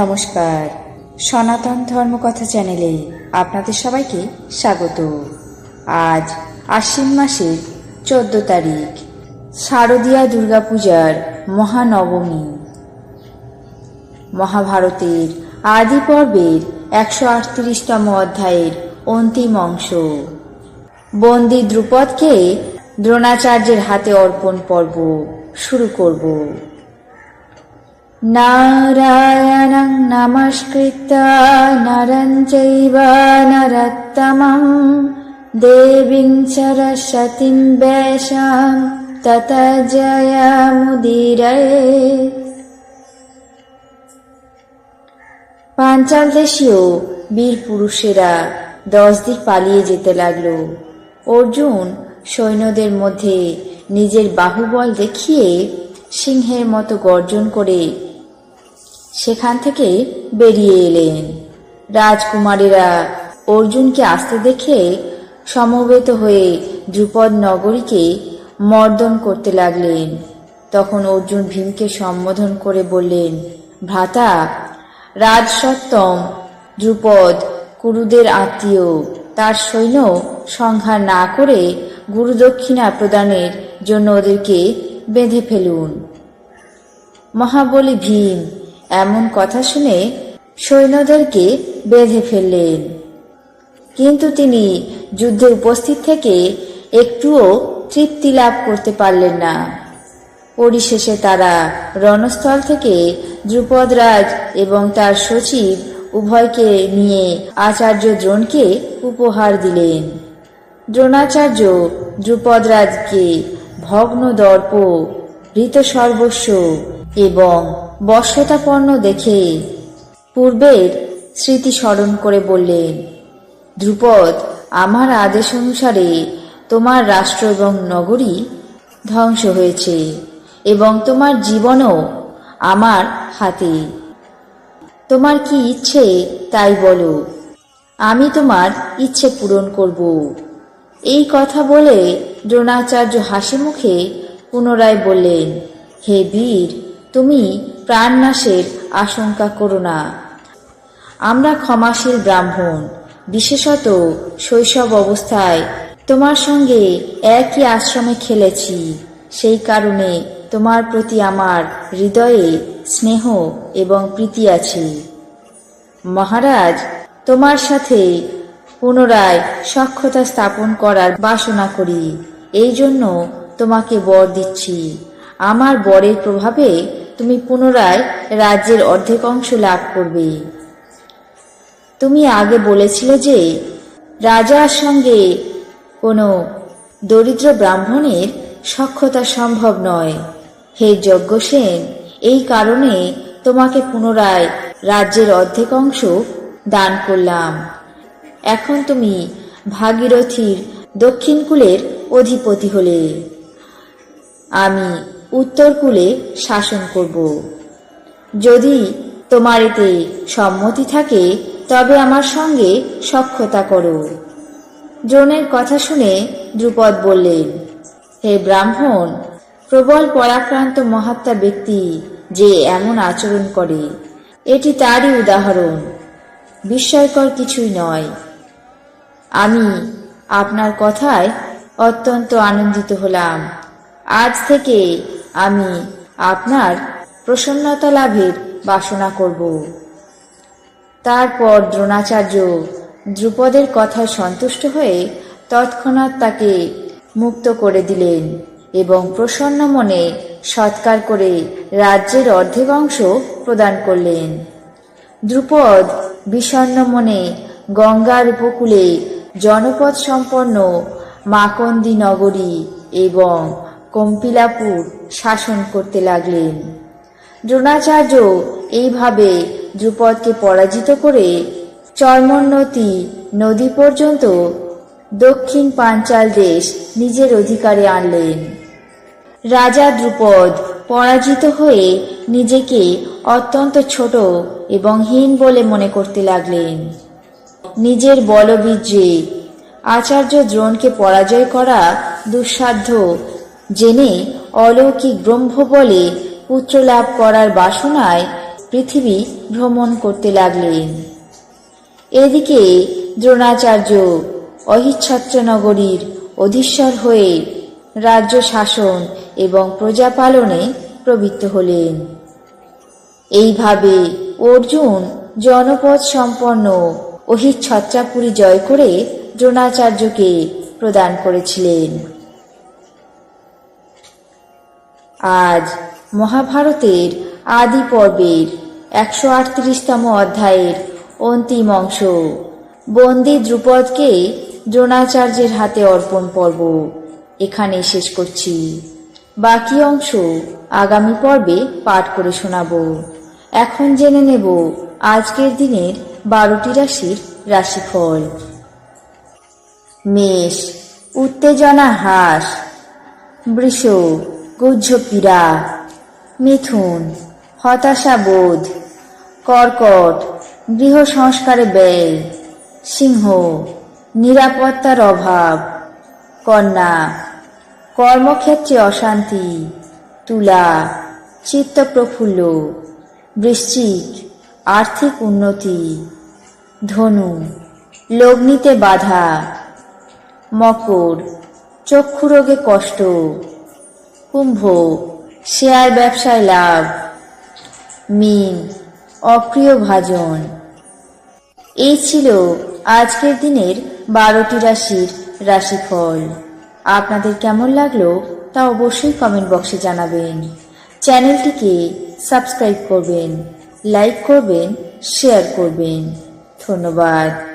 নমস্কার। সনাতন ধর্মকথা চ্যানেলে আপনাদের সবাইকে স্বাগত। আজ আশ্বিন মাসের চোদ্দ তারিখ, শারদীয়া দুর্গাপূজার মহানবমী। মহাভারতের আদি পর্বের একশো আটত্রিশতম অধ্যায়ের অন্তিম অংশ। বন্দি দ্রুপদকে দ্রোণাচার্যের হাতে অর্পণ পর্ব শুরু করব। নারায়ণং নমস্কৃত্য নরং চৈব নরোত্তমং দেবীং সরস্বতীং বেশাং তত জয়মুদিরয়ে পাঞ্চাল দেশীয় বীর পুরুষেরা দশ দিক পালিয়ে যেতে লাগল অর্জুন সৈন্যদের মধ্যে নিজের বাহুবল দেখিয়ে সিংহের মতো গর্জন করে সেখান থেকে বেরিয়ে এলেন। রাজকুমারীরা অর্জুনকে আসতে দেখে সমবেত হয়ে দ্রুপদ নগরীকে মর্দন করতে লাগলেন। তখন অর্জুন ভীমকে সম্বোধন করে বললেন ভ্রাতা রাজসত্তম দ্রুপদ কুরুদের আত্মীয়, তার সৈন্য সংহার না করে গুরুদক্ষিণা প্রদানের জন্য ওদেরকে বেঁধে ফেলুন। মহাবলী ভীম এমন কথা শুনে সৈন্যদেরকে বেঁধে ফেললেন। কিন্তু তিনি যুদ্ধে উপস্থিত থেকে একটুও তৃপ্তি লাভ করতে পারলেন না। পরিশেষে তারা রণস্থল থেকে দ্রুপদরাজ এবং তার সচিব উভয়কে নিয়ে আচার্য দ্রোণকে উপহার দিলেন। দ্রোণাচার্য দ্রুপদরাজকে ভগ্ন দর্প হৃত সর্বস্ব এবং বশ্যতাপন্ন দেখে পূর্বের স্মৃতি স্মরণ করে বললেন, ধ্রুপদ, আমার আদেশ অনুসারে তোমার রাষ্ট্র এবং নগরী ধ্বংস হয়েছে এবং তোমার জীবনও আমার হাতে। তোমার কি ইচ্ছে তাই বলো। আমি তোমার ইচ্ছে পূরণ করব। এই কথা বলে দ্রোণাচার্য হাসি মুখে পুনরায় বললেন, হে বীর, তুমি প্রাণনাশের আশঙ্কা করো না। আমরা ক্ষমাশীল ব্রাহ্মণ। বিশেষত শৈশব অবস্থায় তোমার সঙ্গে একই আশ্রমে খেলেছি। সেই কারণে তোমার প্রতি আমার হৃদয়ে স্নেহ এবং প্রীতি আছে। মহারাজ, তোমার সাথে পুনরায় সক্ষতা স্থাপন করার বাসনা করি। এই জন্য তোমাকে বর দিচ্ছি। আমার বরের প্রভাবে তুমি পুনরায় রাজ্যের অর্ধেক অংশ লাভ করবে। তুমি আগে বলেছিলে যে রাজার সঙ্গে কোনো দরিদ্র ব্রাহ্মণের সক্ষতা সম্ভব নয়। হে যজ্ঞ সেন, এই কারণে তোমাকে পুনরায় রাজ্যের অর্ধেক অংশ দান করলাম। এখন তুমি ভাগীরথীর দক্ষিণ কূলের অধিপতি হলে। আমি উত্তর কূলে শাসন করব। যদি তোমার এতে সম্মতি থাকে, তবে আমার সঙ্গে সক্ষতা করো। দ্রোণের কথা শুনে দ্রুপদ বললেন, হে ব্রাহ্মণ, প্রবল পরাক্রান্ত মহাত্মা ব্যক্তি যে এমন আচরণ করে, এটি তারই উদাহরণ, বিস্ময়কর কিছুই নয়। আমি আপনার কথায় অত্যন্ত আনন্দিত হলাম। আজ থেকে আমি আপনার প্রসন্নতা লাভের বাসনা করব। তারপর দ্রোণাচার্য দ্রুপদের কথায় সন্তুষ্ট হয়ে তৎক্ষণাৎ তাকে মুক্ত করে দিলেন এবং প্রসন্ন মনে সৎকার করে রাজ্যের অর্ধেক অংশ প্রদান করলেন। দ্রুপদ বিষণ্ন মনে গঙ্গার উপকূলে জনপদ সম্পন্ন মাকন্দি নগরী এবং কম্পিলাপুর শাসন করতে লাগলেন। দ্রোণাচার্য এইভাবে দ্রুপদকে পরাজিত করে চর্মোন্নতি নদী পর্যন্ত দক্ষিণ পাঞ্চাল দেশ নিজের অধিকারে আনলেন। রাজা দ্রুপদ পরাজিত হয়ে নিজেকে অত্যন্ত ছোট এবং হীন বলে মনে করতে লাগলেন। নিজের বলবীর্যে আচার্য দ্রোণকে পরাজয় করা দুঃসাধ্য জেনে অলৌকিক ব্রহ্ম বলে পুত্র লাভ করার বাসনায় পৃথিবী ভ্রমণ করতে লাগলেন। এদিকে দ্রোণাচার্য অহিচ্ছত্র নগরীর অধীশ্বর হয়ে রাজ্য শাসন এবং প্রজা পালনে প্রবৃত্ত হলেন। এইভাবে অর্জুন জনপদ সম্পন্ন অহিচ্ছত্রাপুরী জয় করে দ্রোণাচার্যকে প্রদান করেছিলেন। আজ মহাভারতের আদি পর্বের একশো আটত্রিশতম অধ্যায়ের অন্তিম অংশ। বন্দি দ্রুপদকে দ্রোণাচার্যের হাতে অর্পণ পর্ব। এখানে শেষ করছি। বাকি অংশ আগামী পর্বে পাঠ করে শোনাব। এখন জেনে নেব আজকের দিনের বারোটি রাশির রাশিফল। মেষ, উত্তেজনা হ্রাস। বৃষ গুহ্য পীড়া, মিথুন, হতাশা বোধ, কর্কট, গৃহ সংস্কারে ব্যয়, সিংহ, নিরাপত্তার অভাব, কন্যা, কর্মক্ষেত্রে অশান্তি, তুলা, চিত্ত প্রফুল্ল, বৃশ্চিক, আর্থিক উন্নতি, ধনু, লগ্নিতে বাধা, মকর, চক্ষুরোগে কষ্ট কুম্ভ, শেয়ার ব্যবসায় লাভ, মিন, অপ্রিয় ভাজন। এই ছিল আজকের দিনের বারোটি রাশির রাশিফল। আপনাদের কেমন লাগল তা অবশ্যই কমেন্ট বক্সে জানাবেন। চ্যানেলটিকে সাবস্ক্রাইব করবেন লাইক করবেন শেয়ার করবেন। ধন্যবাদ।